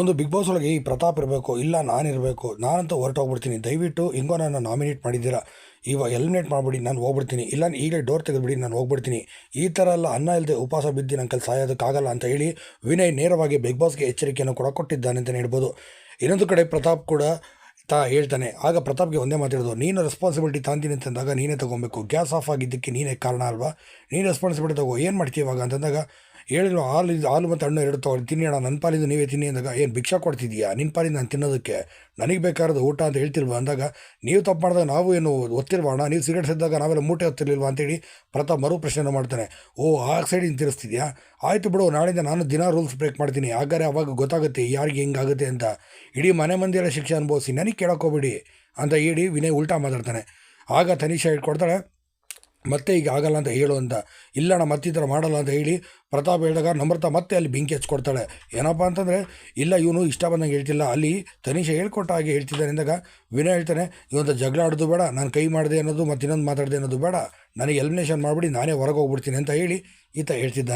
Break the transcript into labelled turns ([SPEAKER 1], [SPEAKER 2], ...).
[SPEAKER 1] ಒಂದು big boss ಒಳಗೆ ಈ ಪ್ರತಾಪ್ ಇರಬೇಕು, ಇಲ್ಲ ನಾನಿರಬೇಕು ನಾನಂತೂ ಹೊರಟೋಗ್ಬಿಡ್ತೀನಿ. ದಯವಿಟ್ಟು ಹಿಂಗೋ ನನ್ನ ನಾಮಿನೇಟ್ ಮಾಡಿದ್ದೀರಾ? ಇವಾಗ ಎಲಿಮಿನೇಟ್ ಮಾಡಿಬಿಡಿ, ನಾನು ಹೋಗ್ಬಿಡ್ತೀನಿ. ಇಲ್ಲ, ಈಗಲೇ ಡೋರ್ ತೆಗೆದುಬಿಡಿ, ನಾನು ಹೋಗ್ಬಿಡ್ತೀನಿ. ಈ ಥರ ಎಲ್ಲ ಅನ್ನ ಇಲ್ಲದೆ ಉಪವಾಸ ಬಿದ್ದು ನನ್ನ ಕೆಲಸ ಸಾಯೋದಕ್ಕಾಗಲ್ಲ ಅಂತ ಹೇಳಿ ವಿನಯ್ ನೇರವಾಗಿ ಬಿಗ್ ಬಾಸ್ಗೆ ಎಚ್ಚರಿಕೆಯನ್ನು ಕೂಡ ಕೊಟ್ಟಿದ್ದಾನೆ ಅಂತಲೇ ಹೇಳ್ಬೋದು. ಇನ್ನೊಂದು ಕಡೆ ಪ್ರತಾಪ್ ಕೂಡ ತಾ ಹೇಳ್ತಾನೆ, ಆಗ ಪ್ರತಾಪ್ಗೆ ಒಂದೇ ಮಾತಾಡೋದು ನೀನು ರೆಸ್ಪಾನ್ಸಿಬಿಲಿಟಿ ತಾಂತೀನಿ ಅಂತಂದಾಗ ನೀನೇ ತೊಗೊಬೇಕು. ಗ್ಯಾಸ್ ಆಫ್ ಆಗಿದ್ದಕ್ಕೆ ನೀನೇ ಕಾರಣ ಅಲ್ವಾ? ನೀನು ರೆಸ್ಪಾನ್ಸಿಬಿಲಿಟಿ ತಗೋ, ಏನು ಮಾಡ್ತೀವಿ ಇವಾಗ? ಅಂತಂದಾಗ ಹೇಳಿದ್ರು, ಹಾಲು ಇದು, ಹಾಲು ಮತ್ತು ಹಣ್ಣು ಎರಡು ತೊಗೊಂಡು ತಿನ್ನಿ ಅಣ್ಣ ನನ್ನ ಪಾಲಿದ್ದು ನೀವೇ ತಿನ್ನಿ ಅಂದಾಗ, ಏನು ಭಿಕ್ಷಾ ಕೊಡ್ತಿದ್ದೀಯಾ? ನಿನ್ನ ಪಾಲಿಂದ ನಾನು ತಿನ್ನೋದಕ್ಕೆ ನನಗೆ ಬೇಕಾದ ಊಟ ಅಂತ ಹೇಳ್ತಿಲ್ವ? ಅಂದಾಗ, ನೀವು ತಪ್ಪು ಮಾಡಿದಾಗ ನಾವು ಏನು ಒತ್ತಿಲ್ವಾ ಅಣ್ಣ? ನೀವು ಸಿಗರೇಟ್ ಇದ್ದಾಗ ನಾವೆಲ್ಲ ಮೂಟೆ ಹೊತ್ತಿರ್ಲಿಲ್ವಾ ಅಂತೇಳಿ ಪ್ರತಾಪ್ ಮರು ಪ್ರಶ್ನೆ ಮಾಡ್ತಾನೆ. ಓ, ಆ ಸೈಡಿಂದ ತಿರ್ಸ್ತಿದ್ಯಾ? ಆಯಿತು ಬಿಡು ನಾಳೆಯಿಂದ ನಾನು ದಿನ ರೂಲ್ಸ್ ಬ್ರೇಕ್ ಮಾಡ್ತೀನಿ. ಹಾಗಾದ್ರೆ ಅವಾಗ ಗೊತ್ತಾಗುತ್ತೆ, ಯಾರಿಗೆ ಹೆಂಗಾಗುತ್ತೆ ಅಂತ. ಇಡೀ ಮನೆ ಮಂದಿರ ಶಿಕ್ಷೆ ಅನುಭವಿಸಿ, ನನಗೆ ಕೇಳೋಕ್ಕೋಗ್ಬೇಡಿ ಅಂತ ಹೇಳಿ ವಿನಯ್ ಉಲ್ಟಾ ಮಾತಾಡ್ತಾನೆ. ಆಗ ತನಿಷಾ ಇಟ್ಕೊಡ್ತಾಳೆ ಮತ್ತೆ ಈಗ ಆಗಲ್ಲ ಅಂತ ಹೇಳು ಅಂತ ಇಲ್ಲಣ್ಣ ಮತ್ತೆ ಈ ಥರ ಮಾಡಲ್ಲ ಅಂತ ಹೇಳಿ ಪ್ರತಾಪ್ ಹೇಳಿದಾಗ ನಮ್ರತಾ ಮತ್ತೆ ಅಲ್ಲಿ ಬೆಂಕಿ ಹಚ್ಕೊಡ್ತಾಳೆ. ಏನಪ್ಪ ಅಂತಂದರೆ, ಇಲ್ಲ ಇವನು ಇಷ್ಟ ಬಂದಂಗೆ ಹೇಳ್ತಿಲ್ಲ. ಅಲ್ಲಿ ತನಿಷ ಹೇಳ್ಕೊಟ್ಟ ಹಾಗೆ ಹೇಳ್ತಿದ್ದಾನೆ ಅಂದಾಗ ವಿನಯ್ ಹೇಳ್ತಾನೆ ಇವಂತ ಜಗಳ ಆಡೋದು ಬೇಡ, ನಾನು ಕೈ ಮಾಡಿದೆ ಅನ್ನೋದು ಮತ್ತು ಇನ್ನೊಂದು ಮಾತಾಡಿದೆ ಅನ್ನೋದು ಬೇಡ. ನನಗೆ ಎಲಿಮಿನೇಷನ್ ಮಾಡಿಬಿಡಿ, ನಾನೇ ಹೊರಗೆ ಹೋಗ್ಬಿಡ್ತೀನಿ ಅಂತ ಹೇಳಿ ಈತ ಹೇಳ್ತಿದ್ದಾನೆ.